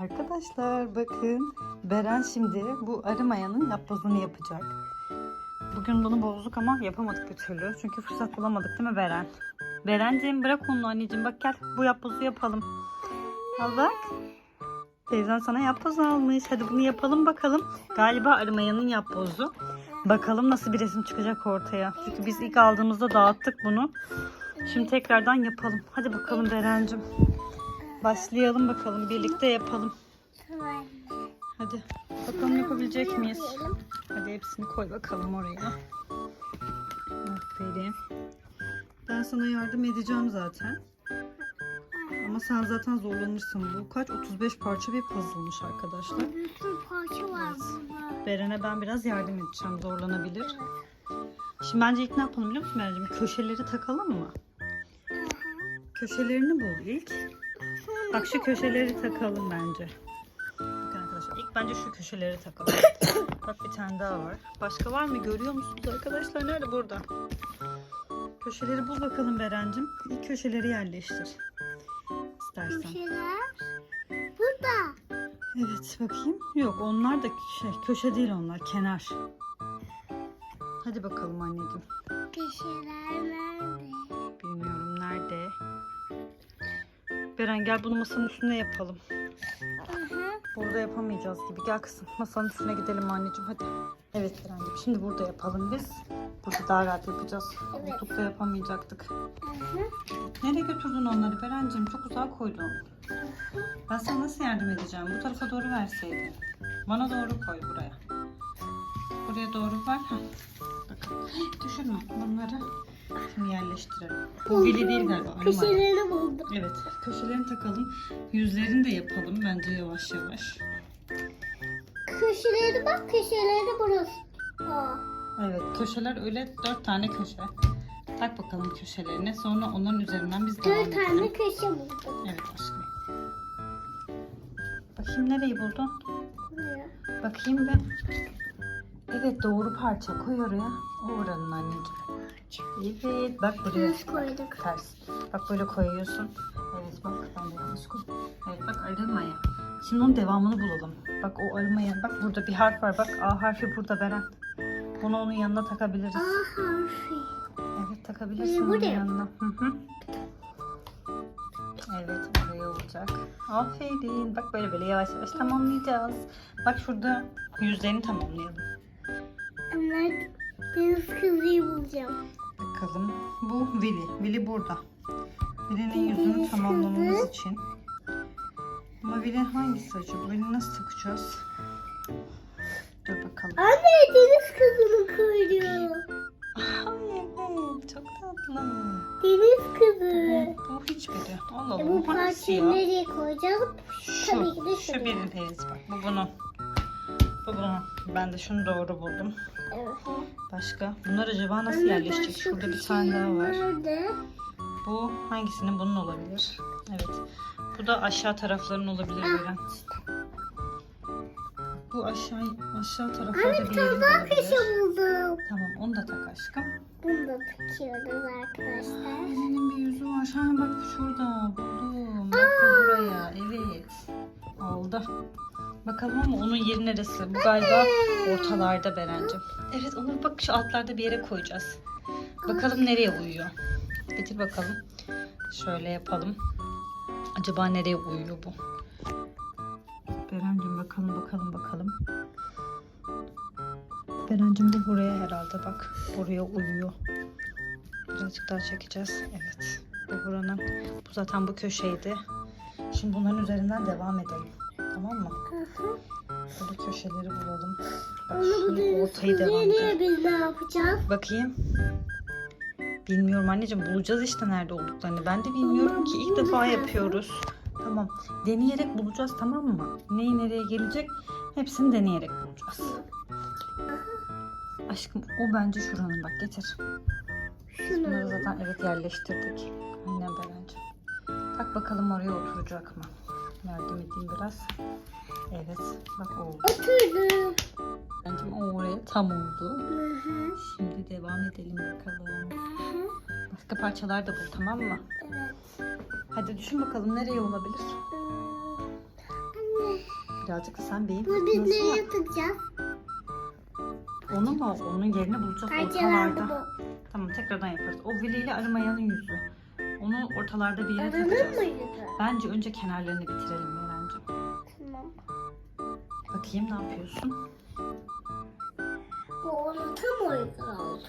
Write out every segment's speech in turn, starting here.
Arkadaşlar bakın Beren şimdi bu arı mayanın yapbozunu yapacak. Bugün bunu bozduk ama yapamadık bir türlü. Çünkü fırsat bulamadık değil mi Beren? Berenciğim bırak onu anneciğim bak gel bu yapbozu yapalım. Al bak. Teyzen sana yapboz almış. Hadi bunu yapalım bakalım. Galiba arı mayanın yapbozu. Bakalım nasıl bir resim çıkacak ortaya. Çünkü biz ilk aldığımızda dağıttık bunu. Şimdi tekrardan yapalım. Hadi bakalım Berencim. Başlayalım bakalım. Birlikte yapalım. Tamam. Hadi. Bakalım yapabilecek miyiz? Hadi hepsini koy bakalım oraya. Aferin. Ben sana yardım edeceğim zaten. Ama sen zaten zorlanırsın. Bu kaç? 35 parça bir puzzle'mış arkadaşlar. Bir sürü parça var burada. Beren'e ben biraz yardım edeceğim. Zorlanabilir. Şimdi bence ilk ne yapalım biliyor musun Beren'cim? Köşeleri takalım mı? Köşelerini bul ilk. Bak şu köşeleri takalım bence. Bakın arkadaşlar ilk bence şu köşeleri takalım. Bak bir tane daha var. Başka var mı? Görüyor musunuz arkadaşlar? Nerede? Burada. Köşeleri bul bakalım Beren'cim. İlk köşeleri yerleştir. İstersen. Köşeler. Burada. Evet bakayım. Yok onlar da şey köşe değil onlar kenar. Hadi bakalım anneciğim. Köşeler Beren gel bunu masanın üstüne yapalım. Burada yapamayacağız gibi. Gel kızım masanın üstüne gidelim anneciğim hadi. Evet Beren'cim şimdi burada yapalım biz. Burada daha rahat yapacağız. Evet. Koltukta yapamayacaktık. Nereye götürdün onları Beren'cim? Çok uzağa koydun. Ben sana nasıl yardım edeceğim? Bu tarafa doğru verseydin. Bana doğru koy buraya. Buraya doğru ver. Bakın. Düşürme bunları. Şimdi yerleştirelim. Bu bili değil galiba. arı malı. Köşelerini buldum. Evet. Köşelerini takalım. Yüzlerini de yapalım bence yavaş yavaş. Köşeleri bak köşeleri burası. Aa. Evet. Köşeler öyle dört tane köşe. Tak bakalım köşelerine. Sonra onların üzerinden biz devam Dört tane köşe buldum. Evet aşkım. Bakayım nereyi buldun? Buraya. Bakayım bir. Evet doğru parça koy oraya. Oranın anneciğim. Evet bak buraya. Düz koyduk. Ters. Bak böyle koyuyorsun. Evet bak ben de yanlış koydum. Evet bak arımaya. Şimdi onun devamını bulalım. Bak o arımaya. Bak burada bir harf var. Bak A harfi burada Beren. Bunu onun yanına takabiliriz. A harfi. Evet takabilirsin Ee, onun buraya. yanına. Hı hı. Evet oraya olacak. Aferin. Bak böyle böyle yavaş yavaş tamamlayacağız. Bak şurada yüzlerini tamamlayalım. Anne deniz kızıyı bulacağım. Bakalım. Bu Willy. Willy burada. Willy'nin yüzünü Deniz tamamlamamız için. Ama Willy hangisi acaba? Willy nasıl takacağız? Dur bakalım. Anne deniz kızını koyuyor. Ay evet çok tatlı. Deniz kızı. Bu hiçbiri. Allah E, Allah. bu Bu parçayı nereye koyacağız? Şu, Tabii ki de şu şuraya. birindeyiz bak. Bu bunun. Bu bunun. Ben de şunu doğru buldum. Evet. Başka? Bunlar acaba nasıl Anne, yerleşecek? Şurada bir tane daha var. Nerede? Bu hangisinin bunun olabilir? Evet. Bu da aşağı tarafların olabilir Ah. Beren. Bu aşağı aşağı Anne taraflarda bir bir tane daha olabilir. köşe buldum. Tamam onu da tak aşkım. Bunu da takıyoruz arkadaşlar. Benim bir yüzü var. Ha bak şurada buldum. Bak bu buraya. Evet. Oldu. Bakalım ama onun yeri neresi? Bu galiba ortalarda Berencim. Evet onu bak şu altlarda bir yere koyacağız. Bakalım nereye uyuyor. Getir bakalım. Şöyle yapalım. Acaba nereye uyuyor bu? Berencim bakalım bakalım bakalım. Berencim bu buraya herhalde bak. Buraya uyuyor. Birazcık daha çekeceğiz. Evet. Bu buranın. Bu zaten bu köşeydi. Şimdi bunların üzerinden devam edelim. Tamam mı? Hı hı. Köşeleri bulalım. Bak Onu şimdi ortayı devam edelim. biz ne yapacağız? Bakayım. Bilmiyorum anneciğim bulacağız işte nerede olduklarını. Ben de bilmiyorum ki ilk defa yapıyoruz. Tamam. Deneyerek bulacağız tamam mı? Neyi nereye gelecek hepsini deneyerek bulacağız. Aşkım o bence şuranın bak getir. Şunu. zaten evet yerleştirdik. Aynen Berencim. Bak bakalım oraya oturacak mı? Yardım edeyim biraz. Evet. Bak oldu. Oturdum. Berencim o oraya tam oldu. Hı hı. Şimdi devam edelim bakalım. Hı hı. Başka parçalar da bul tamam mı? Evet. Hadi düşün bakalım nereye olabilir? Anne Birazcık da sen beyin Bu biz fırtınası ne yap. yapacağız? Onu mu? Onun yerini bulacağız Parçalandı ortalarda. bu. Tamam tekrardan yaparız. O viliyle arımayanın yüzü. Onu ortalarda bir yere takacağız. Bence önce kenarlarını bitirelim Meren'cim. Tamam. Bakayım ne yapıyorsun? Bu ona tam uygun oldu.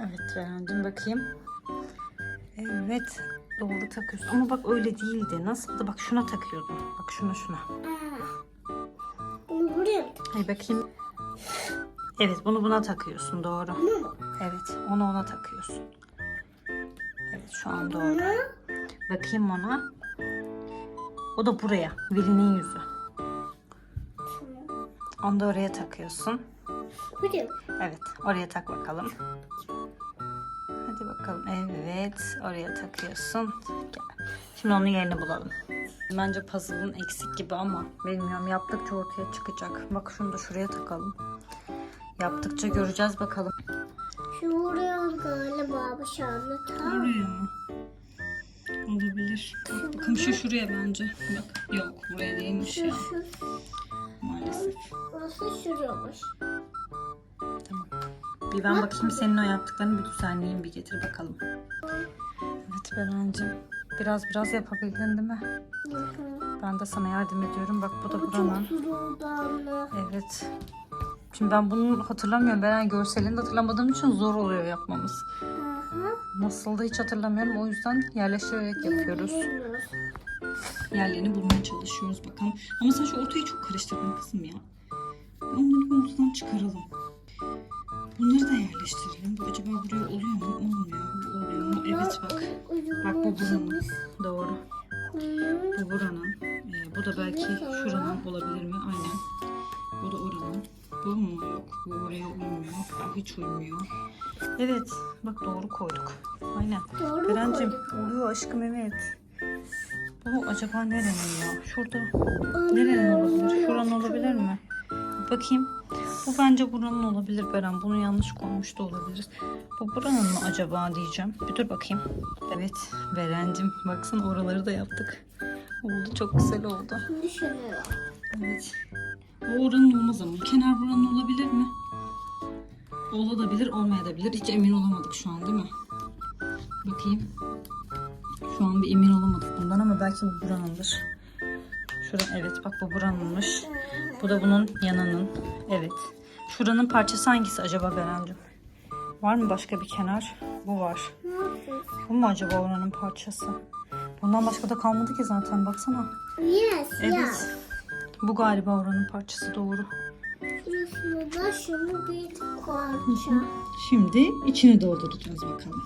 Evet Meren'cim bakayım. Evet doğru takıyorsun. Ama bak öyle değildi. Nasıldı? Bak şuna takıyordun. Bak şuna şuna. Bunu buraya mı? Hay bakayım. Evet bunu buna takıyorsun doğru. Evet onu ona takıyorsun. Şu an doğru. Bunu. Bakayım ona. O da buraya. Vilinin yüzü. Onu da oraya takıyorsun. Buraya? Evet oraya tak bakalım. Hadi bakalım. Evet oraya takıyorsun. Gel. Şimdi onun yerini bulalım. Bence puzzle'ın eksik gibi ama bilmiyorum yaptıkça ortaya çıkacak. Bak şunu da şuraya takalım. Yaptıkça göreceğiz bakalım. Galiba bu şu anda tam. Oraya mı? Olabilir. Bakın şu şuraya bence. Bak yok buraya değilmiş ya maalesef. Burası şuraymış. Tamam. Bir ben bakayım senin o yaptıklarını bir düzenleyeyim bir getir bakalım. Evet Berencim. Biraz biraz yapabildin değil mi? Hı hı. Ben de sana yardım ediyorum. Bak bu da Bu buranın. Evet. Şimdi ben bunu hatırlamıyorum. Beren görselini de hatırlamadığım için zor oluyor yapmamız. Nasıl da hiç hatırlamıyorum. O yüzden yerleştirerek yapıyoruz. Yerlerini bulmaya çalışıyoruz bakalım. Ama sen şu ortayı çok karıştırdın kızım ya. Onları bir ortadan çıkaralım. Bunları da yerleştirelim. Bu acaba buraya oluyor mu? Olmuyor. Bu oluyor mu? Evet bak. Bak bu buranın. Doğru. Bu buranın. Ee, bu da belki şuranın olabilir mi? Aynen. Bu da oranın. Bu mu? Yok. Bu oraya uymuyor. Bu hiç uymuyor. Evet. Bak doğru koyduk. Aynen. Doğru Berencim koyduk. oluyor aşkım evet. Bu acaba nerenin ya? Şurada. Nerenin olabilir? Şuranın olabilir mi? Bakayım. Bu bence buranın olabilir Beren. Bunu yanlış koymuş da olabiliriz. Bu buranın mı acaba diyeceğim. Bir dur bakayım. Evet Berencim. Baksana oraları da yaptık. Oldu çok güzel oldu. Şuraya. Evet. O oranın olmaz ama. Kenar buranın olabilir mi? Olabilir, olmayabilir. Hiç emin olamadık şu an değil mi? Bakayım. Şu an bir emin olamadık bundan ama belki bu buranındır. Şura, evet bak bu buranınmış. Bu da bunun yanının. Evet. Şuranın parçası hangisi acaba Berencim? Var mı başka bir kenar? Bu var. Bu mu acaba oranın parçası? Bundan başka da kalmadı ki zaten baksana. Yes, Evet. yes. Bu galiba oranın parçası doğru. Da şunu bir koyacağım. Şimdi içini dolduracağız bakalım.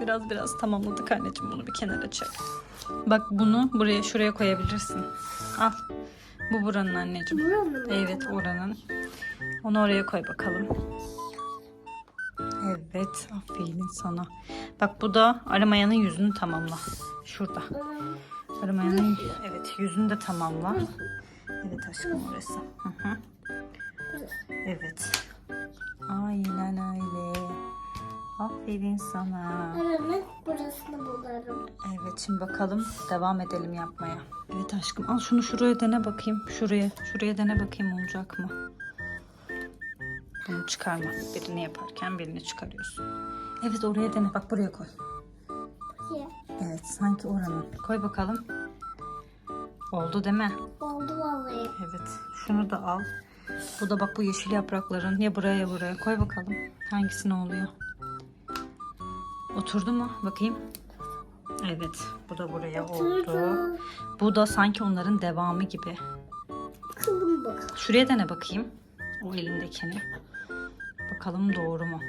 Biraz biraz tamamladık anneciğim bunu bir kenara çek. Bak bunu buraya şuraya koyabilirsin. Al. Bu buranın anneciğim. Buraya mı? Evet oranın. Onu oraya koy bakalım. Evet aferin sana. Bak bu da aramayanın yüzünü tamamla. Şurada. Aramayanın evet yüzünü de tamamla. Evet aşkım orası. Hı hı. Evet. Aynen öyle. Aferin sana. Aranın burasını bularım. Evet şimdi bakalım devam edelim yapmaya. Evet aşkım al şunu şuraya dene bakayım. Şuraya şuraya dene bakayım olacak mı? Bunu çıkarma. Birini yaparken birini çıkarıyorsun. Evet oraya dene. Bak buraya koy. Ye. Evet sanki oranın. Koy bakalım. Oldu değil mi? Evet. Şunu da al. Bu da bak bu yeşil yaprakların ya buraya ya buraya. Koy bakalım. Hangisine oluyor? Oturdu mu? Bakayım. Evet. Bu da buraya oldu. Bu da sanki onların devamı gibi. Bakalım bakalım. Şuraya dene bakayım. O elindekini. Bakalım doğru mu?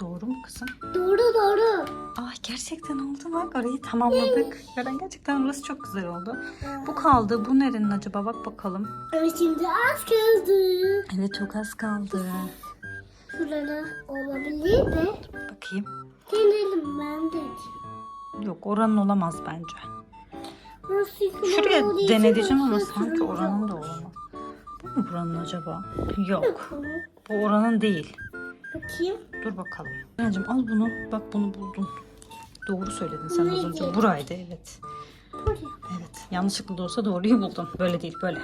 Doğru mu kızım? Doğru doğru. Ah gerçekten oldu bak. Orayı tamamladık. Gören gerçekten burası çok güzel oldu. Bu kaldı. Bu nerenin acaba? Bak bakalım. Ama şimdi az kaldı. Evet çok az kaldı. Şurada olabilir de. Bakayım. Denelim ben de. Yok oranın olamaz bence. Nasıl Şuraya olacak? dene diyeceğim ama sanki oranın da olamaz. Bu mu buranın acaba? Yok. Bu oranın değil. Bakayım. Dur bakalım. Anneciğim al bunu. Bak bunu buldun. Doğru söyledin sen az önce. Buraydı evet. Buraya. Evet. Yanlışlıkla da olsa doğruyu buldum. Böyle değil böyle.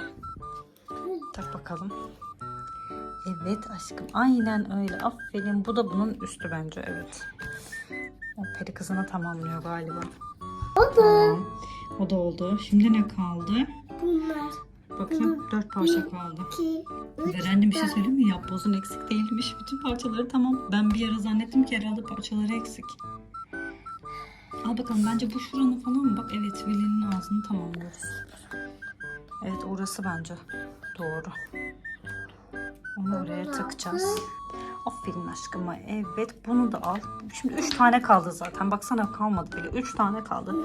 Tak bakalım. Evet aşkım. Aynen öyle. Aferin. Bu da bunun üstü bence. Evet. O peri kızına tamamlıyor galiba. Oldu. Tamam. O da oldu. Şimdi ne kaldı? Bunlar. Bakayım. Dört parça kaldı. Verendim bir şey söyleyeyim mi? Yapbozun eksik değilmiş. Bütün parçaları tamam. Ben bir ara zannettim ki herhalde parçaları eksik. Al bakalım bence bu şuranın falan mı? Bak evet Veli'nin ağzını tamamlıyoruz. Evet orası bence doğru. Onu oraya takacağız. Aferin aşkıma. Evet bunu da al. Şimdi üç tane kaldı zaten. Baksana kalmadı bile. Üç tane kaldı.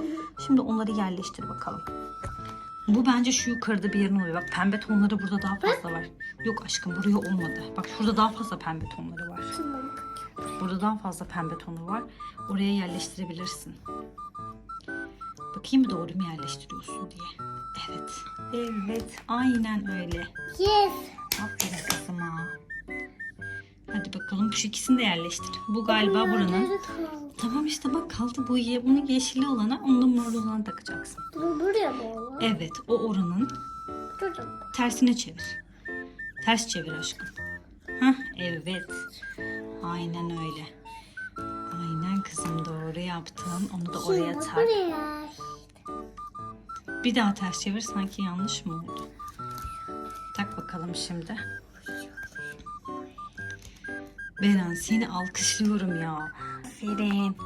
Şimdi onları yerleştir bakalım. Bu bence şu yukarıda bir yerine oluyor. Bak pembe tonları burada daha fazla var. Yok aşkım buraya olmadı. Bak şurada daha fazla pembe tonları var. Tamam. Burada daha fazla pembe tonu var. Oraya yerleştirebilirsin. Bakayım doğru mu yerleştiriyorsun diye. Evet. Evet. Aynen öyle. Yes. Aferin kızıma. Hadi bakalım şu ikisini de yerleştir. Bu galiba buranın. Tamam işte bak kaldı bu ye. Bunu yeşilli olana, onu da morlu Evet o oranın mı? tersine çevir. Ters çevir aşkım. Hah evet. Aynen öyle. Aynen kızım doğru yaptın. Onu da oraya Şimdi tak. buraya. Bir daha ters çevir sanki yanlış mı oldu? Tak bakalım şimdi. Beren seni alkışlıyorum ya. Aferin.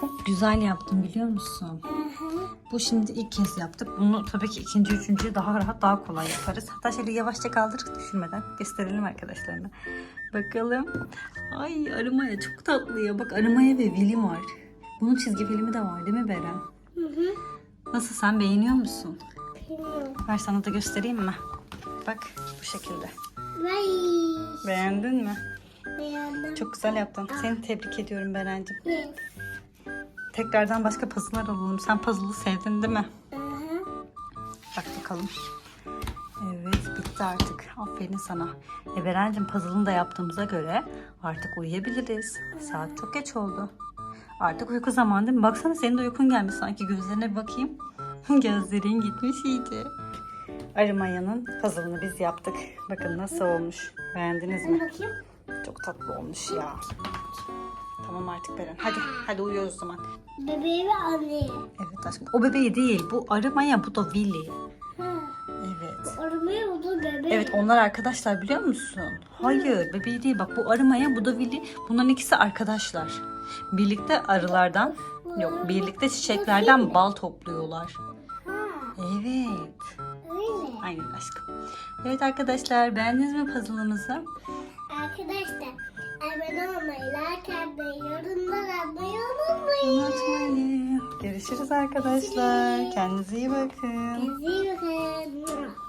Çok güzel yaptın biliyor musun? Hı hı. Bu şimdi ilk kez yaptık. Bunu tabii ki ikinci, üçüncüyü daha rahat, daha kolay yaparız. Hatta şöyle yavaşça kaldır düşürmeden gösterelim arkadaşlarına. Bakalım. Ay Arımaya çok tatlı ya. Bak Arımaya ve Vili var. Bunun çizgi filmi de var değil mi Beren? Hı hı. Nasıl sen beğeniyor musun? Bilmiyorum. Ver sana da göstereyim mi? Bak bu şekilde. Vay. Beğendin mi? Beğendim. Çok güzel yaptın. Seni tebrik ediyorum Beren'cim. Yes. Tekrardan başka puzzle'lar alalım. Sen puzzle'ı sevdin değil mi? Hı hı. Bak bakalım. Evet bitti artık. Aferin sana. E Beren'cim puzzle'ını da yaptığımıza göre artık uyuyabiliriz. Saat çok geç oldu. Artık uyku zamanı değil mi? Baksana senin de uykun gelmiş sanki. Gözlerine bir bakayım. Gözlerin gitmiş iyice. Arımaya'nın puzzle'ını biz yaptık. Bakın nasıl olmuş. Beğendiniz mi? bakayım. Çok tatlı olmuş ya. Tamam artık Beren. Hadi, hadi uyuyoruz o zaman. Bebeği ve anneyi. Evet aşkım. O bebeği değil. Bu Arımaya, bu da Willy. Ha. Evet. Arabayı buldu bebeği. Evet onlar arkadaşlar biliyor musun? Hayır bebeği değil bak bu arımaya bu da Willy. Bunların ikisi arkadaşlar. Birlikte arılardan yok birlikte çiçeklerden bal topluyorlar. Evet. Öyle. Aynen aşkım. Evet arkadaşlar beğendiniz mi puzzle'ımızı? Arkadaşlar abone olmayı, like atmayı, yorumlar atmayı unutmayın. Unutmayın. Görüşürüz arkadaşlar. Kendinize iyi bakın. Kendinize iyi bakın.